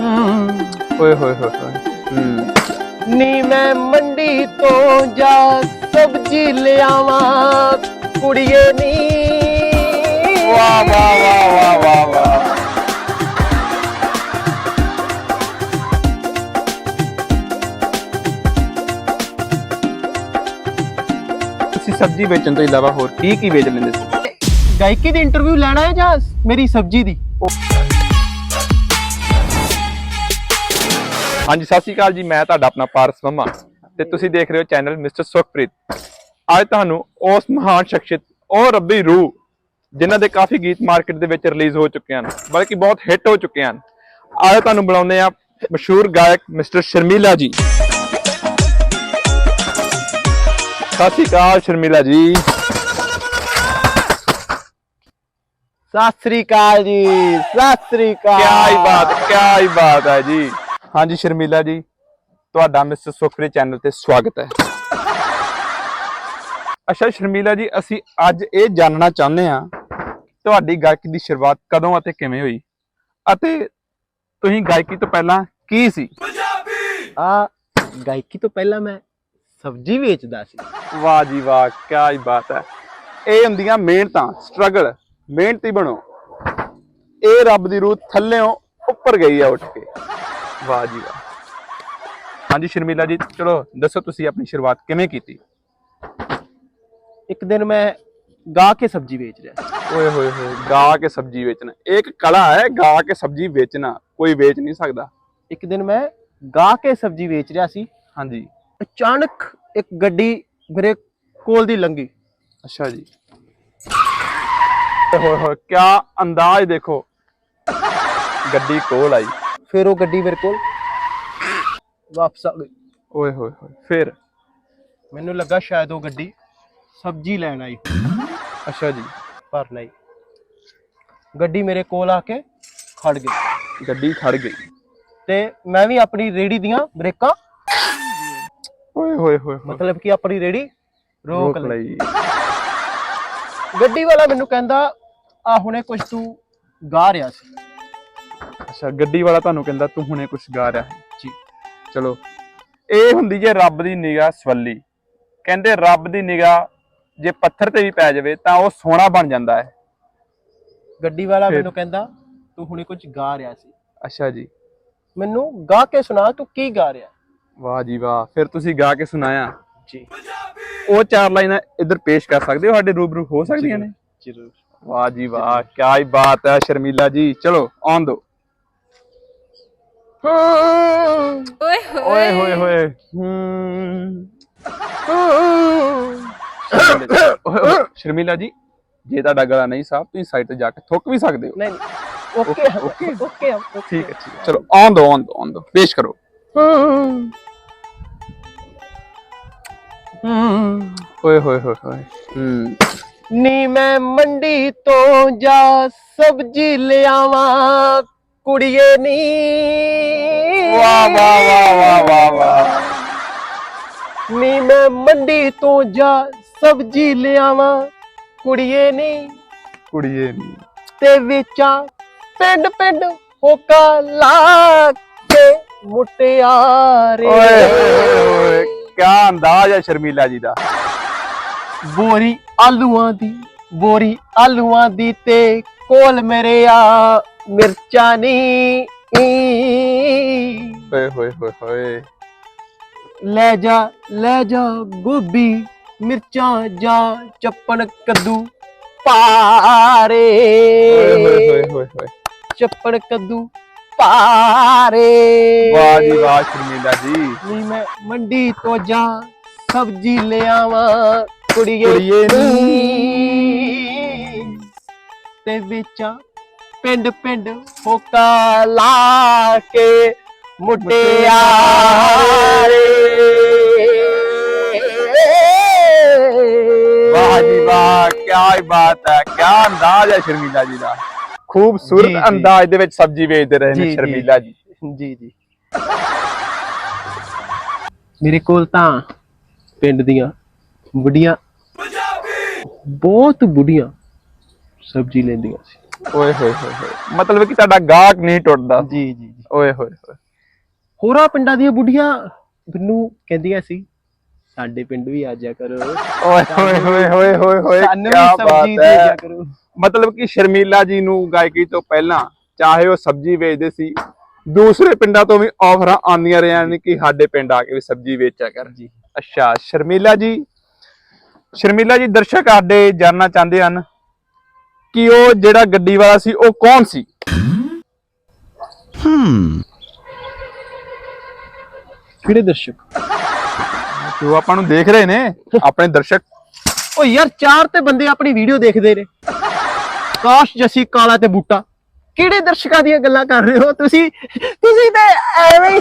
ਓਏ ਹੋਏ ਹੋਏ ਹੋਏ। ਹੂੰ। ਨੀ ਮੈਂ ਮੰਡੀ ਤੋਂ ਜਾ ਸਬਜ਼ੀ ਲਿਆਵਾਂ ਕੁੜੀਏ ਨੀ। ਵਾਹ ਵਾਹ ਵਾਹ ਵਾਹ ਵਾਹ ਵਾਹ। ਤੁਸੀਂ ਸਬਜ਼ੀ ਵੇਚਣ ਤੋਂ ਇਲਾਵਾ ਹੋਰ ਕੀ ਕੀ ਵੇਚ ਲੈਂਦੇ ਸੀ? ਗਾਇਕੀ ਦੀ ਇੰਟਰਵਿਊ ਲੈਣਾ ਹੈ ਜਾਂ ਮੇਰੀ ਸਬਜ਼ੀ ਦੀ? ਹਾਂਜੀ ਸਤਿ ਸ਼੍ਰੀ ਅਕਾਲ ਜੀ ਮੈਂ ਤੁਹਾਡਾ ਆਪਣਾ ਪਾਰਸ ਮਮਾ ਤੇ ਤੁਸੀਂ ਦੇਖ ਰਹੇ ਹੋ ਚੈਨਲ ਮਿਸਟਰ ਸੁਖਪ੍ਰੀਤ। ਅੱਜ ਤੁਹਾਨੂੰ ਉਸ ਮਹਾਨ ਸ਼ਖਸੀਅਤ ਉਹ ਰੱਬੀ ਰੂਹ ਜਿਨ੍ਹਾਂ ਦੇ ਕਾਫੀ ਗੀਤ ਮਾਰਕੀਟ ਦੇ ਵਿੱਚ ਰਿਲੀਜ਼ ਹੋ ਚੁੱਕੇ ਹਨ ਬਲਕਿ ਬਹੁਤ ਹਿੱਟ ਹੋ ਚੁੱਕੇ ਹਨ। ਅੱਜ ਤੁਹਾਨੂੰ ਬੁਲਾਉਂਦੇ ਆ ਮਸ਼ਹੂਰ ਗਾਇਕ ਮਿਸਟਰ ਸ਼ਰਮੀਲਾ ਜੀ। ਸਤਿ ਸ਼੍ਰੀ ਅਕਾਲ ਸ਼ਰਮੀਲਾ ਜੀ। ਸਤਿ ਸ੍ਰੀ ਅਕਾਲ ਜੀ ਸਤਿ ਸ੍ਰੀ ਅਕਾਲ। ਹੀ ਬਾਤ ਹੀ ਬਾਤ ਹੈ ਜੀ। ਹਾਂਜੀ ਸ਼ਰਮੀਲਾ ਜੀ ਤੁਹਾਡਾ ਮਿਸਟਰ ਸੁਖਪ੍ਰੀਤ ਚੈਨਲ ਤੇ ਸਵਾਗਤ ਹੈ। ਅੱਛਾ ਸ਼ਰਮੀਲਾ ਜੀ ਅਸੀਂ ਅੱਜ ਇਹ ਜਾਣਨਾ ਚਾਹੁੰਦੇ ਹਾਂ ਤੁਹਾਡੀ ਗਾਇਕੀ ਦੀ ਸ਼ੁਰੂਆਤ ਕਦੋਂ ਅਤੇ ਕਿਵੇਂ ਹੋਈ? ਅਤੇ ਤੁਸੀਂ ਗਾਇਕੀ ਤੋਂ ਪਹਿਲਾਂ ਕੀ ਸੀ? ਆ ਗਾਇਕੀ ਤੋਂ ਪਹਿਲਾਂ ਮੈਂ ਸਬਜ਼ੀ ਵੇਚਦਾ ਸੀ। ਵਾਹ ਜੀ ਵਾਹ ਕਿਆ ਹੀ ਬਾਤ ਹੈ। ਇਹ ਹੁੰਦੀਆਂ ਮਿਹਨਤਾਂ ਸਟਰਗਲ ਮਿਹਨਤੀ ਬਣੋ। ਇਹ ਰੱਬ ਦੀ ਰੂਹ ਥੱਲੇੋਂ ਉੱਪਰ ਗਈ ਆ ਉੱਠ ਕੇ। ਵਾਹ ਜੀ ਵਾਹ। ਹਾਂਜੀ ਸ਼ਰਮੀਲਾ ਜੀ ਚਲੋ ਦੱਸੋ ਤੁਸੀਂ ਆਪਣੀ ਸ਼ੁਰੂਆਤ ਕਿਵੇਂ ਕੀਤੀ? ਇੱਕ ਦਿਨ ਮੈਂ ਗਾ ਕੇ ਸਬਜ਼ੀ ਵੇਚ ਰਿਹਾ ਸੀ। ਓਏ ਹੋਏ ਹੋਏ ਗਾ ਕੇ ਸਬਜ਼ੀ ਵੇਚਣਾ। ਇਹ ਇੱਕ ਕਲਾ ਹੈ ਗਾ ਕੇ ਸਬਜ਼ੀ ਵੇਚਣਾ। ਕੋਈ ਵੇਚ ਨਹੀਂ ਸਕਦਾ। ਇੱਕ ਦਿਨ ਮੈਂ ਗਾ ਕੇ ਸਬਜ਼ੀ ਵੇਚ ਰਿਹਾ ਸੀ। ਹਾਂਜੀ। ਅਚਾਨਕ ਇੱਕ ਗੱਡੀ ਮੇਰੇ ਕੋਲ ਦੀ ਲੰਗੀ ਅੱਛਾ ਜੀ। ਓਏ ਹੋਏ ਹੋਏ ਕਿਆ ਅੰਦਾਜ਼ ਦੇਖੋ। ਗੱਡੀ ਕੋਲ ਆਈ। ਫਿਰ ਉਹ ਗੱਡੀ ਮੇਰੇ ਕੋਲ ਵਾਪਸ ਆ ਗਈ। ਓਏ ਹੋਏ ਹੋਏ ਫਿਰ? ਮੈਨੂੰ ਲੱਗਾ ਸ਼ਾਇਦ ਉਹ ਗੱਡੀ ਸਬਜ਼ੀ ਲੈਣ ਆਈ। ਅੱਛਾ ਜੀ। ਪਰ ਨਹੀਂ। ਗੱਡੀ ਮੇਰੇ ਕੋਲ ਆ ਕੇ ਖੜ ਗਈ। ਗੱਡੀ ਖੜ ਗਈ। ਤੇ ਮੈਂ ਵੀ ਆਪਣੀ ਰੇੜੀ ਦੀਆਂ ਬ੍ਰੇਕਾਂ ਓਏ ਹੋਏ ਹੋਏ ਹੋਏ। ਮਤਲਬ ਕਿ ਆਪਣੀ ਰੇੜੀ ਰੋਕ ਰੋਕ ਲਈ। ਲਈ। ਗੱਡੀ ਵਾਲਾ ਮੈਨੂੰ ਕਹਿੰਦਾ ਆ ਹੁਣੇ ਕੁਝ ਤੂੰ ਗਾ ਰਿਹਾ ਸੀ। ਅੱਛਾ ਗੱਡੀ ਵਾਲਾ ਤੁਹਾਨੂੰ ਕਹਿੰਦਾ ਤੂੰ ਹੁਣੇ ਕੁਝ ਗਾ ਰਿਹਾ ਹੈ। ਜੀ ਚਲੋ। ਇਹ ਹੁੰਦੀ ਜੇ ਰੱਬ ਦੀ ਨਿਗਾਹ ਸਵੱਲੀ। ਕਹਿੰਦੇ ਰੱਬ ਦੀ ਨਿਗਾਹ ਜੇ ਪੱਥਰ ਤੇ ਵੀ ਪੈ ਜਾਵੇ ਤਾਂ ਉਹ ਸੋਨਾ ਬਣ ਜਾਂਦਾ ਹੈ। ਗੱਡੀ ਵਾਲਾ? ਮੈਨੂੰ ਕਹਿੰਦਾ ਤੂੰ ਹੁਣੇ ਕੁਝ ਗਾ ਰਿਹਾ ਸੀ। ਅੱਛਾ ਜੀ। ਮੈਨੂੰ ਗਾ ਕੇ ਸੁਣਾ ਤੂੰ ਕੀ ਗਾ ਰਿਹਾ ਵਾਹ ਜੀ ਵਾਹ ਫਿਰ ਤੁਸੀਂ ਗਾ ਕੇ ਸੁਣਾਇਆ। ਜੀ। ਉਹ ਚਾਰ ਲਾਈਨਾਂ ਇੱਧਰ ਪੇਸ਼ ਕਰ ਸਕਦੇ ਹੋ ਸਾਡੇ ਰੂਬਰੂ ਹੋ ਸਕਦੀਆਂ ਨੇ। ਜ਼ਰੂਰ ਵਾਹ ਜੀ ਵਾਹ ਕੀ ਬਾਤ ਹੈ ਸ਼ਰਮੀਲਾ ਜੀ। ਚਲੋ ਆਉਣ ਦੋ ਓਏ ਓਏ ਹੋਏ। ਹੋਏ। ਹੂੰ। ਸ਼ਰਮੀਲਾ ਜੀ- ਜੀ ਤੁਹਾਡਾ ਗਲਾ ਨਹੀਂ ਸਾਫ਼ ਤੁਸੀਂ ਸਾਈਡ ਤੇ ਜਾ ਕੇ ਥੁੱਕ ਵੀ ਸਕਦੇ ਹੋ। ਨਹੀਂ ਓਕੇ ਓਕੇ ਓਕੇ ਠੀਕ ਹੈ ਠੀਕ ਹੈ। ਚਲੋ ਆਉਣ ਦੋ ਦੋ ਪੇਸ਼ ਕਰੋ। ਓਏ ਹੋਏ ਹੋਏ ਹੋਏ। ਹੂੰ। ਨੀ ਮੈਂ ਮੰਡੀ ਤੋਂ ਜਾ ਸਬਜ਼ੀ ਲਿਆਵਾਂ। ਕੁੜੀਏ ਨੀ। ਵਾਹ ਵਾਹ ਵਾਹ ਵਾਹ ਵਾਹ ਵਾਹ। ਨੀ ਮੈਂ ਮੰਡੀ ਤੋਂ ਜਾ ਸਬਜ਼ੀ ਲਿਆਵਾਂ। ਕੁੜੀਏ ਨੀ। ਕੁੜੀਏ ਨੀ। ਤੇ ਵੇਚਾਂ ਪਿੰਡ ਪਿੰਡ ਹੋਕਾ ਲਾ ਕੇ ਮੁਟਿਆਰੇ ਓਏ ਹੋਏ ਕੀ ਅੰਦਾਜ਼ ਹੈ ਸ਼ਰਮੀਲਾ ਜੀ ਦਾ। ਬੋਰੀ ਆਲੂਆਂ ਦੀ ਬੋਰੀ ਆਲੂਆਂ ਦੀ ਤੇ ਕੋਲ ਮੇਰੇ ਆ ਮਿਰਚਾਂ ਨੀ। ਓਏ ਹੋਏ ਹੋਏ ਹੋਏ। ਲੈ ਜਾ ਲੈ ਜਾ ਗੋਭੀ ਮਿਰਚਾਂ ਜਾਂ ਚੱਪਣ ਕੱਦੂ ਪਾਰੇ। ਓਏ ਹੋਏ ਹੋਏ ਹੋਏ ਹੋਏ। ਚੱਪਣ ਕੱਦੂ ਪਾਰੇ। ਵਾਹ ਜੀ ਵਾਹ ਸ਼ਰਮੀਲਾ ਜੀ। ਨੀ ਮੈਂ ਮੰਡੀ ਤੋਂ ਜਾ ਸਬਜ਼ੀ ਲਿਆਵਾਂ ਕੁੜੀਏ ਕੁੜੀਏ ਨੀ। ਤੇ ਵੇਚਾਂ ਪਿੰਡ ਪਿੰਡ ਹੋਕਾ ਲਾ ਕੇ ਮੁਟਿਆਰੇ ਵਾਹ ਜੀ ਵਾਹ ਕੀ ਬਾਤ ਹੈ ਕੀ ਅੰਦਾਜ਼ ਹੈ ਸ਼ਰਮੀਲਾ ਜੀ ਦਾ। ਖੂਬਸੂਰਤ। ਅੰਦਾਜ਼ ਦੇ ਵਿੱਚ ਸਬਜ਼ੀ ਵੇਚਦੇ ਰਹੇ ਨੇ। ਸ਼ਰਮੀਲਾ ਜੀ। ਜੀ ਜੀ। ਮੇਰੇ ਕੋਲ ਤਾਂ ਪਿੰਡ ਦੀਆਂ ਬੁੱਢੀਆਂ ਬਹੁਤ ਬੁੱਢੀਆਂ ਸਬਜ਼ੀ ਲੈਂਦੀਆਂ ਸੀ। ਓਏ ਹੋਏ ਹੋਏ ਹੋਏ। ਮਤਲਬ ਕਿ ਤੁਹਾਡਾ ਗਾਹਕ ਨਹੀਂ ਟੁੱਟਦਾ। ਜੀ ਜੀ ਜੀ। ਓਏ ਹੋਏ ਹੋਏ। ਹੋਰਾਂ ਪਿੰਡਾਂ ਦੀਆਂ ਬੁੱਢੀਆਂ ਮੈਨੂੰ ਕਹਿੰਦੀਆਂ ਸੀ ਸਾਡੇ ਪਿੰਡ ਵੀ ਆ ਜਾ ਕਰੋ। ਓਏ ਹੋਏ ਹੋਏ ਹੋਏ ਹੋਏ ਹੋਏ ਸਾਨੂੰ ਕਿਆ ਵੀ ਸਬਜ਼ੀ ਬਾਤ ਦੇ ਹੈ। ਜਾ ਕਰੋ। ਮਤਲਬ ਕਿ ਸ਼ਰਮੀਲਾ ਜੀ ਨੂੰ ਗਾਇਕੀ ਤੋਂ ਪਹਿਲਾਂ ਚਾਹੇ ਉਹ ਸਬਜ਼ੀ ਵੇਚਦੇ ਸੀ ਦੂਸਰੇ ਪਿੰਡਾਂ ਤੋਂ ਵੀ ਆਫਰਾਂ ਆਉਂਦੀਆਂ ਰਹੀਆਂ ਨੇ ਕਿ ਸਾਡੇ ਪਿੰਡ ਆ ਕੇ ਵੀ ਸਬਜ਼ੀ ਵੇਚਿਆ ਕਰ। ਜੀ। ਅੱਛਾ ਸ਼ਰਮੀਲਾ ਜੀ ਸ਼ਰਮੀਲਾ ਜੀ ਦਰਸ਼ਕ ਸਾਡੇ ਜਾਨਣਾ ਚਾਹੁੰਦੇ ਹਨ। ਕਿ ਉਹ ਜਿਹੜਾ ਗੱਡੀ ਵਾਲਾ ਸੀ ਉਹ ਕੌਣ ਸੀ? ਕਿਹੜੇ ਦਰਸ਼ਕ? ਜੋ ਆਪਾਂ ਨੂੰ ਦੇਖ ਰਹੇ ਨੇ ਆਪਣੇ ਦਰਸ਼ਕ। ਓ ਯਾਰ ਚਾਰ ਤੇ ਬੰਦੇ ਆਪਣੀ ਵੀਡੀਓ ਦੇਖਦੇ ਨੇ। ਕਾਸ਼ ਜਸੀ ਕਾਲਾ ਤੇ ਬੂਟਾ। ਕਿਹੜੇ ਦਰਸ਼ਕਾਂ ਦੀਆਂ ਗੱਲਾਂ ਕਰ ਰਹੇ ਹੋ ਤੁਸੀਂ? ਤੁਸੀਂ ਤੇ ਐਵੇਂ ਹੀ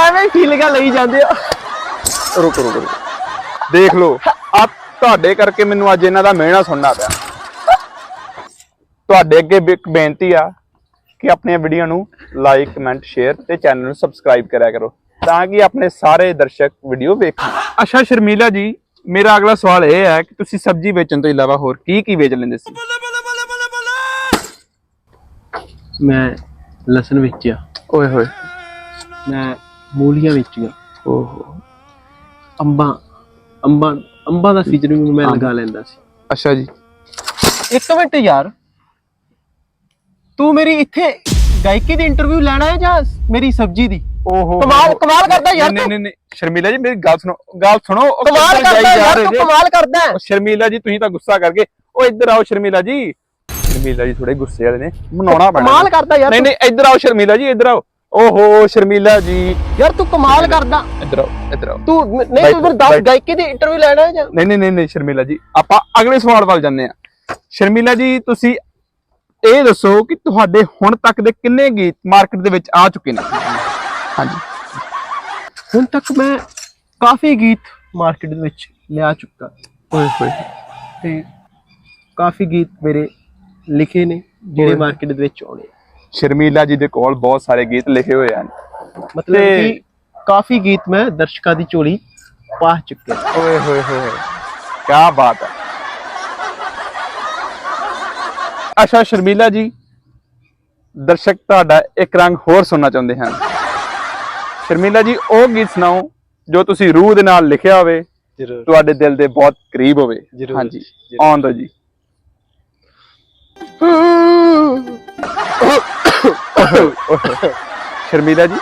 ਐਵੇਂ ਫੀਲਿੰਗਾਂ ਲਈ ਜਾਂਦੇ ਹੋ। ਰੁਕ ਰੁਕ ਰੁਕ। ਦੇਖ ਲਓ ਆ ਤੁਹਾਡੇ ਕਰਕੇ ਮੈਨੂੰ ਅੱਜ ਇਹਨਾਂ ਦਾ ਮਿਹਣਾ ਸੁਣਨਾ ਪਿਆ। ਤੁਹਾਡੇ ਅੱਗੇ ਇੱਕ ਬੇਨਤੀ ਆ ਕਿ ਆਪਣੀਆਂ ਵੀਡੀਓ ਨੂੰ ਲਾਈਕ ਕਮੈਂਟ ਸ਼ੇਅਰ ਤੇ ਚੈਨਲ ਨੂੰ ਸਬਸਕ੍ਰਾਈਬ ਕਰਿਆ ਕਰੋ ਤਾਂ ਕਿ ਆਪਣੇ ਸਾਰੇ ਦਰਸ਼ਕ ਵੀਡੀਓ ਵੇਖਣ। ਅੱਛਾ ਸ਼ਰਮੀਲਾ ਜੀ ਮੇਰਾ ਅਗਲਾ ਸਵਾਲ ਇਹ ਹੈ ਕਿ ਤੁਸੀਂ ਸਬਜ਼ੀ ਵੇਚਣ ਤੋਂ ਇਲਾਵਾ ਹੋਰ ਕੀ ਕੀ ਵੇਚ ਲੈਂਦੇ ਸੀ? ਮੈਂ ਲਸਣ ਵੇਚਿਆ। ਓਏ ਹੋਏ। ਮੈਂ ਮੂਲੀਆਂ ਵੇਚੀਆਂ। ਓਹੋ। ਅੰਬਾਂ ਅੰਬਾਂ ਅੰਬਾਂ ਦਾ ਸੀਜ਼ਨ ਵੀ ਮੈਂ ਲਗਾ ਲੈਂਦਾ ਸੀ। ਅੱਛਾ ਜੀ। ਇੱਕ ਮਿੰਟ ਯਾਰ। ਤੂੰ ਮੇਰੀ ਇੱਥੇ ਗਾਇਕੀ ਦੀ ਇੰਟਰਵਿਊ ਲੈਣਾ ਹੈ ਜਾਂ ਮੇਰੀ ਸਬਜ਼ੀ ਦੀ? ਓਹੋ। ਕਮਾਲ- ਕਮਾਲ ਕਰਦਾ ਯਾਰ ਨਹੀਂ ਤੂੰ। ਨਹੀਂ ਨਹੀਂ। ਸ਼ਰਮੀਲਾ ਜੀ ਮੇਰੀ ਗੱਲ ਸੁਣੋ। ਗੱਲ ਸੁਣੋ। ਉਹ ਕਮਾਲ ਕਰਦਾ ਜਾਈ ਯਾਰ ਤੂੰ ਜੇ? ਕਮਾਲ ਕਰਦਾ। ਹੈ। ਉਹ ਸ਼ਰਮੀਲਾ ਜੀ ਤੁਸੀਂ ਤਾਂ ਗੁੱਸਾ ਕਰਕੇ ਉਹ ਇੱਧਰ ਆਓ ਸ਼ਰਮੀਲਾ ਜੀ। ਸ਼ਰਮੀਲਾ ਜੀ ਥੋੜੇ ਗੁੱਸੇ ਵਾਲੇ ਨੇ। ਮਨਾਉਣਾ ਪੈਣਾ। ਕਮਾਲ ਕਰਦਾ ਯਾਰ ਨਹੀਂ। ਨਹੀਂ ਇੱਧਰ ਆਓ ਸ਼ਰਮੀਲਾ ਜੀ ਇੱਧਰ ਆਓ। ਓਹੋ ਸ਼ਰਮੀਲਾ ਜੀ। ਯਾਰ ਤੂੰ ਕਮਾਲ ਕਰਦਾ। ਇੱਧਰ ਆਓ ਇੱਧਰ ਆਓ। ਤੂੰ ਨਹੀਂ ਤੂੰ ਫਿਰ ਦੱਸ ਬਾਈ- ਗਾਇਕੀ ਦੀ ਇੰਟਰਵਿਊ ਲੈਣਾ ਹੈ ਜਾਂ? ਨਹੀਂ ਨਹੀਂ ਨਹੀਂ ਨਹੀਂ ਸ਼ਰਮੀਲਾ ਜੀ ਆਪਾਂ ਅਗਲੇ ਸਵਾਲ ਵੱਲ ਜਾਂਦੇ ਆ ਸ਼ਰਮੀਲਾ ਜੀ ਤੁਸੀਂ ਇਹ ਦੱਸੋ ਕਿ ਤੁਹਾਡੇ ਹੁਣ ਤੱਕ ਦੇ ਕਿੰਨੇ ਗੀਤ ਮਾਰਕੀਟ ਦੇ ਵਿੱਚ ਆ ਚੁੱਕੇ ਨੇ? ਹਾਂਜੀ। ਹੁਣ ਤੱਕ ਮੈਂ ਕਾਫੀ ਗੀਤ ਮਾਰਕੀਟ ਦੇ ਵਿੱਚ ਲਿਆ ਚੁੱਕਾ। ਓਏ ਹੋਏ। ਤੇ ਕਾਫੀ ਗੀਤ ਮੇਰੇ ਲਿਖੇ ਨੇ ਜਿਹੜੇ। ਮਾਰਕੀਟ ਦੇ ਵਿੱਚ ਆਉਣੇ ਆ। ਸ਼ਰਮੀਲਾ ਜੀ ਦੇ ਕੋਲ ਬਹੁਤ ਸਾਰੇ ਗੀਤ ਲਿਖੇ ਹੋਏ ਹਨ। ਮਤਲਬ ਕਿ ਕਾਫੀ ਗੀਤ ਮੈਂ ਦਰਸ਼ਕਾਂ ਦੀ ਝੋਲੀ ਪਾ ਚੁੱਕਿਆ ਓਏ ਹੋਏ ਹੋਏ ਕੀ ਬਾਤ ਹੈ। ਅੱਛਾ ਸ਼ਰਮੀਲਾ ਜੀ ਦਰਸ਼ਕ ਤੁਹਾਡਾ ਇੱਕ ਰੰਗ ਹੋਰ ਸੁਣਨਾ ਚਾਹੁੰਦੇ ਹਨ। ਸ਼ਰਮੀਲਾ ਜੀ ਉਹ ਗੀਤ ਸੁਣਾਓ ਜੋ ਤੁਸੀਂ ਰੂਹ ਦੇ ਨਾਲ ਲਿਖਿਆ ਹੋਵੇ ਜ਼ਰੂਰ। ਤੁਹਾਡੇ ਦਿਲ ਦੇ ਬਹੁਤ ਕਰੀਬ ਹੋਵੇ। ਹਾਂਜੀ ਜ਼ਰੂਰ। ਆਉਣ ਦੋ ਜੀ। ਸ਼ਰਮੀਲਾ ਜੀ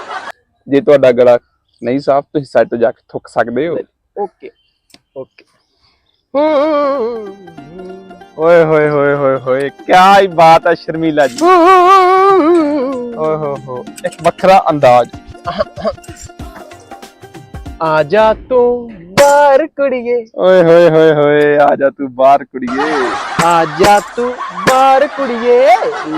ਜੇ ਤੁਹਾਡਾ ਗਲਾ ਨਹੀਂ ਸਾਫ਼ ਤੁਸੀਂ ਸਾਈਡ ਤੋਂ ਜਾ ਕੇ ਥੁੱਕ ਸਕਦੇ ਹੋ। Okay okay. ਓਏ ਹੋਏ ਹੋਏ ਹੋਏ ਹੋਏ ਕੀ ਹੀ ਬਾਤ ਹੈ ਸ਼ਰਮੀਲਾ ਜੀ। ਓਏ ਹੋ ਹੋ ਇੱਕ ਵੱਖਰਾ ਅੰਦਾਜ਼। ਆ ਜਾ ਤੂੰ ਬਾਹਰ ਕੁੜੀਏ। ਓਏ ਹੋਏ ਹੋਏ ਹੋਏ ਆ ਜਾ ਤੂੰ ਬਾਹਰ ਕੁੜੀਏ। ਆ ਜਾ ਤੂੰ ਬਾਹਰ ਕੁੜੀਏ।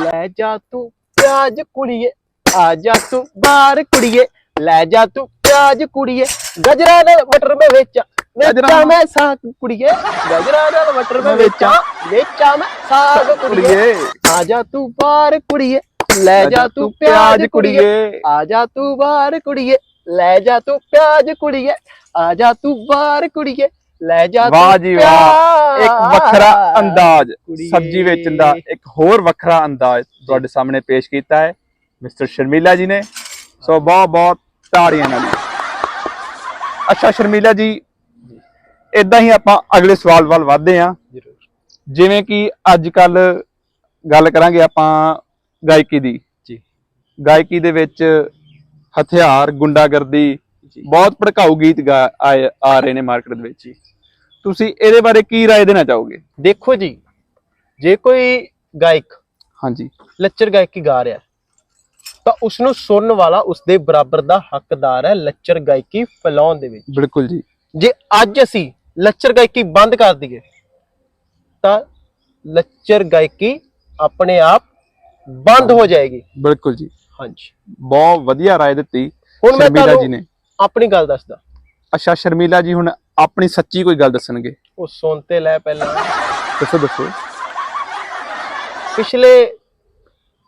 ਲੈ ਜਾ ਤੂੰ ਪਿਆਜ ਕੁੜੀਏ ਆ ਜਾ ਤੂੰ ਬਾਹਰ ਕੁੜੀਏ ਲੈ ਜਾ ਤੂੰ ਪਿਆਜ ਕੁੜੀਏ ਗਜਰਾ ਨਾਲ ਮਟਰ ਮੈਂ ਵੇਚਾਂ ਵੇਚਾਂ ਗਜਰਾਂ- ਮੈਂ ਸਾਗ ਕੁੜੀਏ ਗਜਰਾ ਨਾਲ ਮਟਰ ਮੈਂ ਵੇਚਾਂ ਵੇਚਾਂ ਮੈਂ ਸਾਗ ਕੁੜੀਏ ਕੁੜੀਏ ਆ ਜਾ ਤੂੰ ਬਾਹਰ ਕੁੜੀਏ ਲੈ ਜਾ ਤੂੰ ਪਿਆਜ ਕੁੜੀਏ ਆ ਜਾ ਤੂੰ ਬਾਹਰ ਕੁੜੀਏ ਲੈ ਜਾ ਤੂੰ ਪਿਆਜ ਕੁੜੀਏ ਆ ਜਾ ਤੂੰ ਬਾਹਰ ਕੁੜੀਏ ਲੈ ਜਾ ਵਾਹ ਜੀ ਵਾਹ। ਇੱਕ ਵੱਖਰਾ ਅੰਦਾਜ਼। ਸਬਜ਼ੀ ਵੇਚਣ ਦਾ ਇੱਕ ਹੋਰ ਵੱਖਰਾ ਅੰਦਾਜ਼ ਤੁਹਾਡੇ ਸਾਹਮਣੇ ਪੇਸ਼ ਕੀਤਾ ਹੈ। ਮਿਸਟਰ ਸ਼ਰਮੀਲਾ ਜੀ ਨੇ। ਸੋ ਬਹੁਤ ਬਹੁਤ ਤਾੜੀਆਂ ਨਾਲ। ਅੱਛਾ ਸ਼ਰਮੀਲਾ ਜੀ ਇਦਾਂ ਹੀ ਆਪਾਂ ਅਗਲੇ ਸਵਾਲ ਵੱਲ ਵਧਦੇ ਹਾਂ। ਜਿਵੇਂ ਕਿ ਅੱਜ ਕੱਲ ਗੱਲ ਕਰਾਂਗੇ ਆਪਾਂ ਗਾਇਕੀ ਦੀ। ਜੀ। ਗਾਇਕੀ ਦੇ ਵਿੱਚ ਹਥਿਆਰ ਗੁੰਡਾਗਰਦੀ ਜੀ। ਬਹੁਤ ਭੜਕਾਊ ਗੀਤ ਆ ਰਹੇ ਨੇ ਮਾਰਕੀਟ ਦੇ ਵਿੱਚ। ਤੁਸੀਂ ਇਹਦੇ ਬਾਰੇ ਕੀ رائے ਦੇਣਾ ਚਾਹੋਗੇ ਦੇਖੋ ਜੀ ਜੇ ਕੋਈ ਗਾਇਕ ਹਾਂਜੀ ਲੱਚਰ ਗਾਇਕੀ ਗਾ ਰਿਹਾ ਹੈ, ਤਾਂ ਉਸ ਨੂੰ ਸੁਣਨ ਵਾਲਾ ਉਸ ਦੇ ਬਰਾਬਰ ਦਾ ਹੱਕਦਾਰ ਹੈ ਲੱਚਰ ਗਾਇਕੀ ਫੈਲਾਉਣ ਦੇ ਵਿੱਚ ਬਿਲਕੁਲ ਜੀ ਜੇ ਅੱਜ ਅਸੀਂ ਲੱਚਰ ਗਾਇਕੀ ਬੰਦ ਕਰ ਦਈਏ ਤਾਂ ਲੱਚਰ ਗਾਇਕੀ ਆਪਣੇ ਆਪ ਬੰਦ ਹੋ ਜਾਏਗੀ ਬਿਲਕੁਲ ਜੀ ਹਾਂਜੀ ਬਹੁਤ ਵਧੀਆ رائے ਦਿੱਤੀ ਹੁਣ ਮੈਂ ਸ਼ਰਮੀਲਾ ਜੀ ਤੁਹਾਨੂੰ ਨੇ ਆਪਣੀ ਗੱਲ ਦੱਸਦਾ ਅੱਛਾ ਸ਼ਰਮੀਲਾ ਜੀ ਹੁਣ ਆਪਣੀ ਸੱਚੀ ਕੋਈ ਗੱਲ ਦੱਸਣਗੇ? ਉਹ ਸੁਣ ਤੇ ਲੈ ਪਹਿਲਾਂ। ਦੱਸੋ ਦੱਸੋ। ਪਿਛਲੇ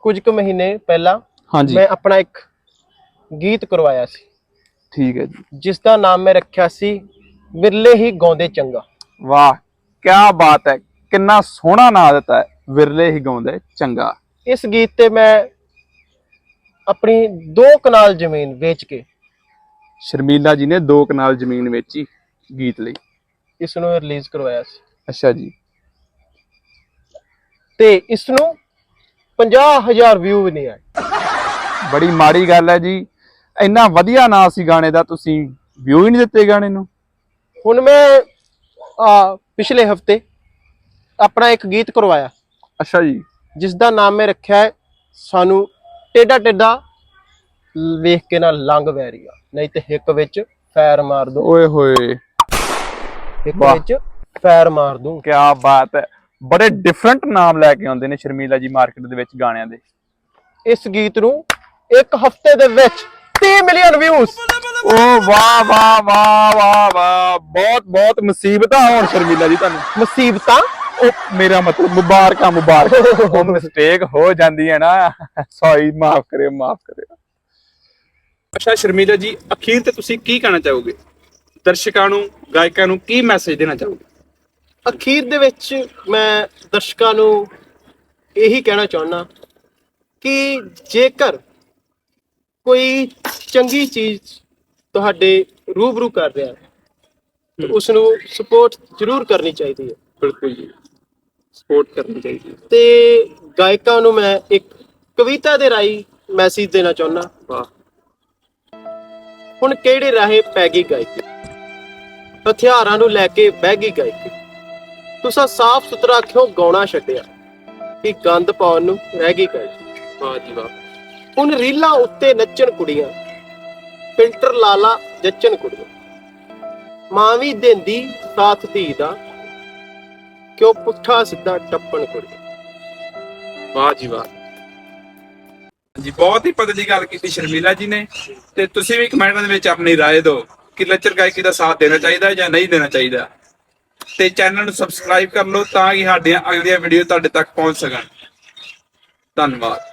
ਕੁਝ ਕੁ ਮਹੀਨੇ ਪਹਿਲਾਂ ਹਾਂਜੀ। ਮੈਂ ਆਪਣਾ ਇੱਕ ਗੀਤ ਕਰਵਾਇਆ ਸੀ। ਠੀਕ ਹੈ ਜੀ। ਜਿਸ ਦਾ ਨਾਮ ਮੈਂ ਰੱਖਿਆ ਸੀ ਵਿਰਲੇ ਹੀ ਗਾਉਂਦੇ ਚੰਗਾ। ਵਾਹ ਕੀ ਬਾਤ ਹੈ। ਕਿੰਨਾ ਸੋਹਣਾ ਨਾਂ ਦਿੱਤਾ ਹੈ ਵਿਰਲੇ ਹੀ ਗਾਉਂਦੇ ਚੰਗਾ। ਇਸ ਗੀਤ ਤੇ ਮੈਂ ਆਪਣੀ ਦੋ ਕਨਾਲ ਜ਼ਮੀਨ ਵੇਚ ਕੇ ਸ਼ਰਮੀਲਾ ਜੀ ਨੇ ਦੋ ਕਨਾਲ ਜ਼ਮੀਨ ਵੇਚੀ। ਗੀਤ ਲਈ। ਇਸ ਨੂੰ ਰਿਲੀਜ਼ ਕਰਵਾਇਆ ਸੀ। ਅੱਛਾ ਜੀ। ਤੇ ਇਸ ਨੂੰ 50000 ਵਿਊ ਵੀ ਨਹੀਂ ਆਏ। ਬੜੀ ਮਾੜੀ ਗੱਲ ਹੈ ਜੀ। ਇੰਨਾ ਵਧੀਆ ਨਾਂ ਸੀ ਗਾਣੇ ਦਾ ਤੁਸੀਂ ਵਿਊ ਹੀ ਨਹੀਂ ਦਿੱਤੇ ਗਾਣੇ ਨੂੰ। ਹੁਣ ਮੈਂ ਆ ਪਿਛਲੇ ਹਫ਼ਤੇ ਆਪਣਾ ਇੱਕ ਗੀਤ ਕਰਵਾਇਆ। ਅੱਛਾ ਜੀ। ਜਿਸ ਦਾ ਨਾਮ ਮੈਂ ਰੱਖਿਆ ਹੈ ਸਾਨੂੰ ਟੇਡਾ ਟੇਡਾ ਵੇਖ ਕੇ ਨਾ ਲੰਘ ਵੈਰੀਆ ਨਹੀਂ ਤੇ ਹਿੱਕ ਵਿੱਚ ਫੈਰ ਮਾਰ ਦੂੰ। ਓਏ ਹੋਏ। ਹਿੱਕ ਵਾਹ। ਵਿੱਚ ਫੈਰ ਮਾਰ ਦੂੰ। ਕੀ ਬਾਤ ਹੈ। ਬੜੇ ਡਿਫਰੈਂਟ ਨਾਮ ਲੈ ਕੇ ਆਉਂਦੇ ਨੇ ਸ਼ਰਮੀਲਾ ਜੀ ਮਾਰਕੀਟ ਦੇ ਵਿੱਚ ਗਾਣਿਆਂ ਦੇ। ਇਸ ਗੀਤ ਨੂੰ ਇੱਕ ਹਫ਼ਤੇ ਦੇ ਵਿੱਚ 30 ਮਿਲੀਅਨ ਵਿਊਜ਼ ਓ ਵਾਹ ਵਾਹ ਵਾਹ ਵਾਹ ਵਾਹ। ਬਹੁਤ ਬਹੁਤ ਮੁਸੀਬਤਾਂ ਹੋਣ ਸ਼ਰਮੀਲਾ ਜੀ ਤੁਹਾਨੂੰ। ਮੁਸੀਬਤਾਂ? ਉਹ ਮੇਰਾ ਮਤਲਬ ਮੁਬਾਰਕਾਂ ਮੁਬਾਰਕ। ਉਹ ਮਿਸਟੇਕ ਹੋ ਜਾਂਦੀ ਹੈ ਨਾ। ਸੌਰੀ ਮਾਫ ਕਰਿਓ ਮਾਫ ਕਰਿਓ। ਅੱਛਾ ਸ਼ਰਮੀਲਾ ਜੀ ਅਖੀਰ ਤੇ ਤੁਸੀਂ ਕੀ ਕਹਿਣਾ ਚਾਹੋਗੇ? ਦਰਸ਼ਕਾਂ ਨੂੰ ਗਾਇਕਾਂ ਨੂੰ ਕੀ ਮੈਸੇਜ ਦੇਣਾ ਚਾਹੋਗੇ? ਅਖੀਰ ਦੇ ਵਿੱਚ ਮੈਂ ਦਰਸ਼ਕਾਂ ਨੂੰ ਇਹੀ ਕਹਿਣਾ ਚਾਹੁੰਦਾ ਕਿ ਜੇਕਰ ਕੋਈ ਚੰਗੀ ਚੀਜ਼ ਤੁਹਾਡੇ ਰੂਬਰੂ ਕਰ ਰਿਹਾ ਹੈ ਉਸ ਨੂੰ ਸਪੋਰਟ ਜ਼ਰੂਰ ਕਰਨੀ ਚਾਹੀਦੀ ਹੈ। ਬਿਲਕੁਲ ਜੀ। ਸਪੋਰਟ ਕਰਨੀ ਚਾਹੀਦੀ ਹੈ। ਤੇ ਗਾਇਕਾਂ ਨੂੰ ਮੈਂ ਇੱਕ ਕਵਿਤਾ ਦੇ ਰਾਹੀਂ ਮੈਸੇਜ ਦੇਣਾ ਚਾਹੁੰਦਾ ਵਾਹ। ਹੁਣ ਕਿਹੜੇ ਰਾਹੇ ਪੈ ਗਈ ਗਾਇਕੀ? ਹਥਿਆਰਾਂ ਨੂੰ ਲੈ ਕੇ ਬਹਿ ਗਈ ਗਾਇਕੀ ਤੁਸੀਂ ਸਾਫ਼ ਸੁਥਰਾ ਕਿਉਂ ਗਾਉਣਾ ਛੱਡਿਆ ਕਿ ਗੰਦ ਪਾਉਣ ਨੂੰ ਰਹਿ ਗਈ ਗਾਇਕੀ ਵਾਹ ਜੀ ਵਾਹ ਹੁਣ ਰੀਲਾਂ ਉੱਤੇ ਨੱਚਣ ਕੁੜੀਆਂ ਫਿਲਟਰ ਲਾਲਾ ਜੱਚਣ ਕੁੜੀਆਂ ਮਾਂ ਵੀ ਦਿੰਦੀ ਸਾਥ ਧੀ ਦਾ ਕਿਉਂ ਪੁੱਠਾ ਸਿੱਧਾ ਟੱਪਣ ਕੁੜੀਆਂ ਵਾਹ ਜੀ ਵਾਹ ਜੀ ਬਹੁਤ ਹੀ ਪਤੇ ਦੀ ਗੱਲ ਕੀਤੀ ਸ਼ਰਮੀਲਾ ਜੀ ਨੇ ਤੇ ਤੁਸੀਂ ਵੀ ਕਮੈਂਟਾਂ ਦੇ ਵਿੱਚ ਆਪਣੀ رائے ਦਿਓ ਕਿ ਲੱਚਰ ਗਾਇਕੀ ਦਾ ਸਾਥ ਦੇਣਾ ਚਾਹੀਦਾ ਜਾਂ ਨਹੀਂ ਦੇਣਾ ਚਾਹੀਦਾ। ਤੇ ਚੈਨਲ ਨੂੰ ਸਬਸਕ੍ਰਾਈਬ ਕਰ ਲਓ ਤਾਂ ਕਿ ਸਾਡੀਆਂ ਅਗਲੀਆਂ ਵੀਡੀਓ ਤੁਹਾਡੇ ਤੱਕ ਪਹੁੰਚ ਸਕਣ। ਧੰਨਵਾਦ।